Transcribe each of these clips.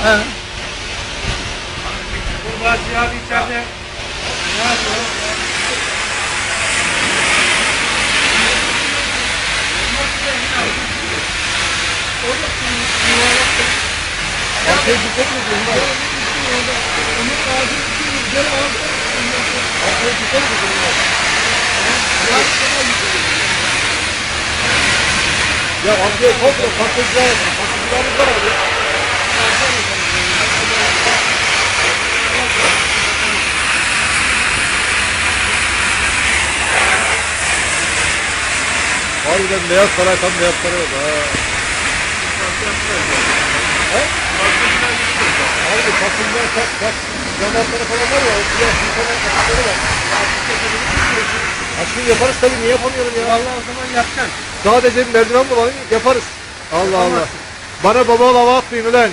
He. Kurbağa abi içeride. Ne yapıyor? Arkaya dikkat edin. bak. Onun ağzı için gel al. Arkaya dikkat edin. bak. Ya arkaya komple patlıcılar, patlıcılarımız var abi. Harbiden beyaz saray tam beyaz saray oldu ha. He? Abi patlıcılar tak tak damatları falan var ya o siyah siyah patlıcıları var. Aşkım yaparız tabii niye yapamıyorum ya? Vallahi o zaman yapacaksın. Sadece bir merdiven bulalım yaparız. Allah Allah. Bana baba lava atmayın ulan.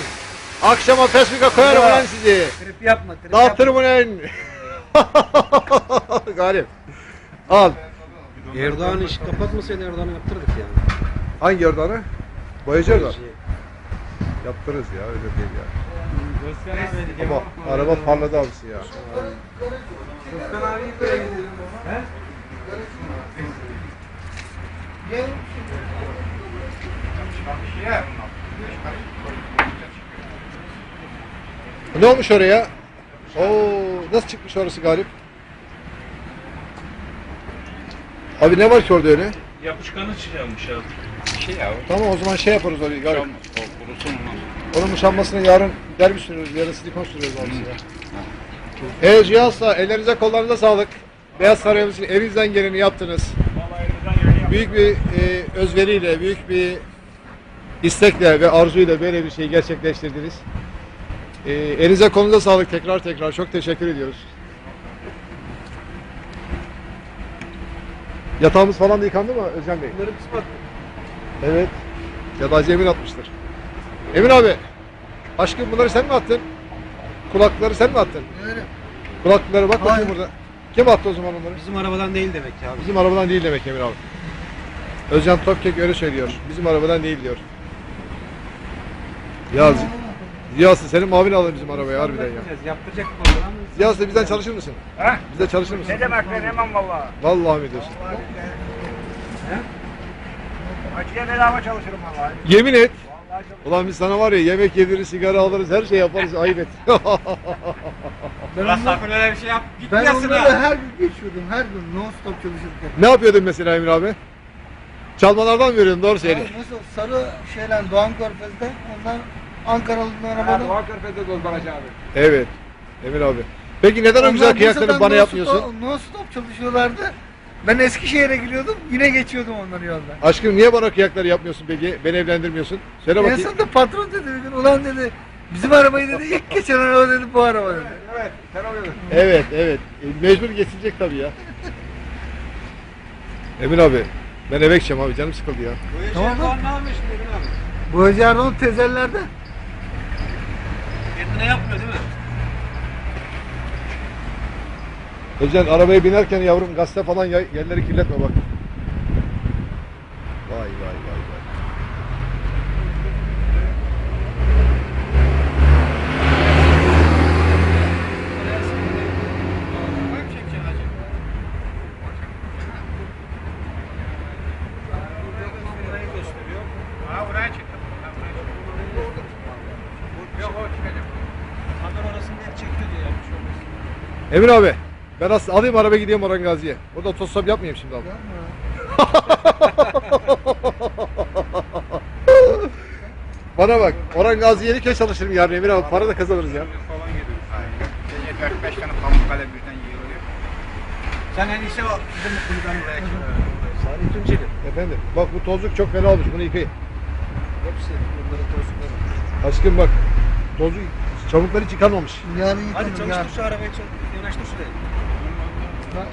Akşama Facebook'a koyarım Ya. ulan sizi. Trip yapma. Trip Dağıtırım ulan. Garip. Al. Erdoğan iş kapatmasaydı Erdoğan'ı yaptırdık yani. Hangi Erdoğan'ı? Boyacı Erdoğan. Yaptırırız ya öyle değil ya. Ama araba parladı abisi ya. Özkan abi buraya gidelim. He? Ne olmuş oraya? Oo, nasıl çıkmış orası Galip? Abi ne var ki orada öyle? Yapışkanı çıkarmış abi. Şey ya, Tamam o zaman şey yaparız orayı o kurusun mu? Onun muşanmasını yarın derbi sürüyoruz, yarın silikon sürüyoruz abisi ya. Evet Cihaz'la ellerinize kollarınıza sağlık. Beyaz Sarayımız için elinizden geleni yaptınız. Büyük bir e, özveriyle, büyük bir istekle ve arzuyla böyle bir şeyi gerçekleştirdiniz. E, elinize kolunuza sağlık tekrar tekrar. Çok teşekkür ediyoruz. Yatağımız falan da yıkandı mı Özcan Bey? Bunları biz baktık. Evet. Ya da Emin atmıştır. Emin abi. Aşkım bunları sen mi attın? Kulaklıkları sen mi attın? Öyle. Kulaklıkları bak bakayım Hayır. burada. Kim attı o zaman onları? Bizim arabadan değil demek ki abi. Bizim arabadan değil demek Emin abi. Özcan Topkek öyle söylüyor. Bizim arabadan değil diyor. Ya Ziyası senin mavini alır bizim arabaya harbiden ya. Yapacağız, Yaptıracak mı? Ziyası bizden çalışır mısın? Ha? Bizde çalışır mısın? Ne demek ben hemen valla. Vallahi mi diyorsun? Acıya bedava çalışırım valla. Yemin et. Vallahi. Ulan biz sana var ya yemek yediririz, sigara alırız, her şey yaparız. Ayıp et. Ben, Ulan sakın öyle bir şey yap. Ben Gitmeyesin onlarla ha. her gün geçiyordum, her gün non stop çalışırken. ne yapıyordun mesela Emin abi? Çalmalardan mı veriyordun? Doğru söyle. Nasıl sarı şeyler Doğan Körfez'de, onlar Ankaralı'nın abi. Evet. Emin abi. Peki neden o güzel kıyakları bana yapmıyorsun? Stop, non stop çalışıyorlardı. Ben Eskişehir'e gidiyordum, yine geçiyordum onları yolda. Aşkım niye bana kıyakları yapmıyorsun peki? Beni evlendirmiyorsun. Söyle En bakayım. sonunda patron dedi bir gün, ulan dedi, bizim arabayı dedi, ilk geçen araba dedi bu araba dedi. Evet, sen oluyordun. Evet, evet. E, Mecbur geçilecek tabii ya. Emin abi. Ben eve gideceğim abi. Canım sıkıldı ya. Bu Tamam tamam, almış Emin abi? Bu Hacı Erdoğan tezellerde. Kendine yapmıyor değil mi? Özcan arabaya binerken yavrum gazete falan yerleri kirletme bak. Emin abi. Ben aslında alayım araba gideyim Orhan Gazi'ye. Orada otostop yapmayayım şimdi abi. Bana bak. Orhan Gazi'ye yeni kez çalışırım yarın Emir abi. Para da kazanırız ya. Falan 4-5 tane pamuk kale birden yığılıyor. Sen en iyisi o bizim kulüben buraya. Salih Tunceli. Efendim. Bak bu tozluk çok fena olmuş. Bunu yıkayın. Hepsi bunların tozlukları. Aşkım bak. Tozluk çabukları hiç yıkanmamış. Yarın Hadi yıkanır, yarın. çalıştır şu arabayı çal- yanaştır şuraya.